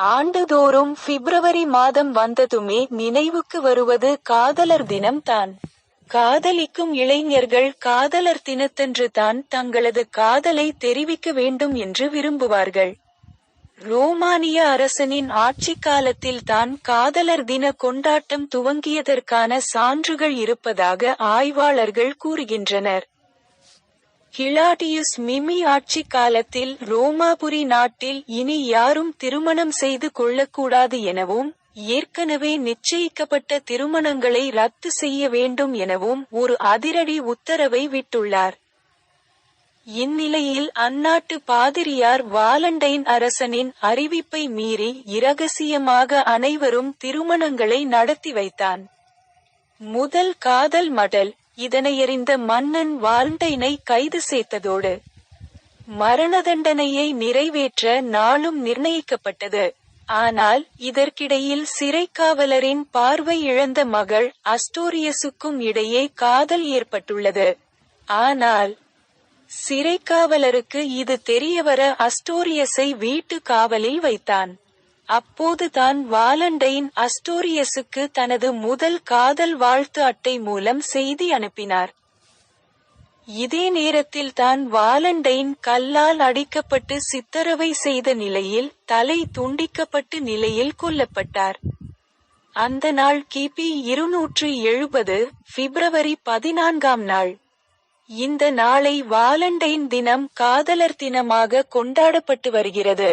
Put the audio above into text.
ஆண்டுதோறும் பிப்ரவரி மாதம் வந்ததுமே நினைவுக்கு வருவது காதலர் தினம் தான். காதலிக்கும் இளைஞர்கள் காதலர் தினத்தன்று தான் தங்களது காதலை தெரிவிக்க வேண்டும் என்று விரும்புவார்கள். ரோமானிய அரசனின் ஆட்சி காலத்தில் தான் காதலர் தின கொண்டாட்டம் துவங்கியதற்கான சான்றுகள் இருப்பதாக ஆய்வாளர்கள் கூறுகின்றனர். கிளாடியுஸ் மிமி ஆட்சி காலத்தில் ரோமாபுரி நாட்டில் இனி யாரும் திருமணம் செய்து கொள்ளக்கூடாது எனவும் ஏற்கனவே நிச்சயிக்கப்பட்ட திருமணங்களை ரத்து செய்ய வேண்டும் எனவும் ஒரு அதிரடி உத்தரவை விட்டுள்ளார். இந்நிலையில் அந்நாட்டு பாதிரியார் வாலண்டைன் அரசனின் அறிவிப்பை மீறி இரகசியமாக அனைவரும் திருமணங்களை நடத்தி வைத்தான். முதல் காதல் மடல் இதனையறிந்த மன்னன் வால்டைனை கைது செய்ததோடு மரண தண்டனையை நிறைவேற்ற நாளும் நிர்ணயிக்கப்பட்டது. ஆனால் இதற்கிடையில் சிறைக்காவலரின் பார்வை இழந்த மகள் அஸ்டோரியஸுக்கும் இடையே காதல் ஏற்பட்டுள்ளது. ஆனால் சிறைக்காவலருக்கு இது தெரியவர அஸ்டோரியஸை வீட்டு காவலில் வைத்தான். அப்போது தான் வாலண்டைன் அஸ்டோரியஸுக்கு தனது முதல் காதல் வாழ்த்து அட்டை மூலம் செய்தி அனுப்பினார். இதே நேரத்தில் தான் வாலண்டைன் கல்லால் அடிக்கப்பட்டு சித்தரவை செய்த நிலையில் தலை துண்டிக்கப்பட்டு நிலையில் கொல்லப்பட்டார். அந்த நாள் கிபி இருநூற்று எழுபது பிப்ரவரி பதினான்காம் நாள். இந்த நாளை வாலண்டைன் தினம் காதலர் தினமாக கொண்டாடப்பட்டு வருகிறது.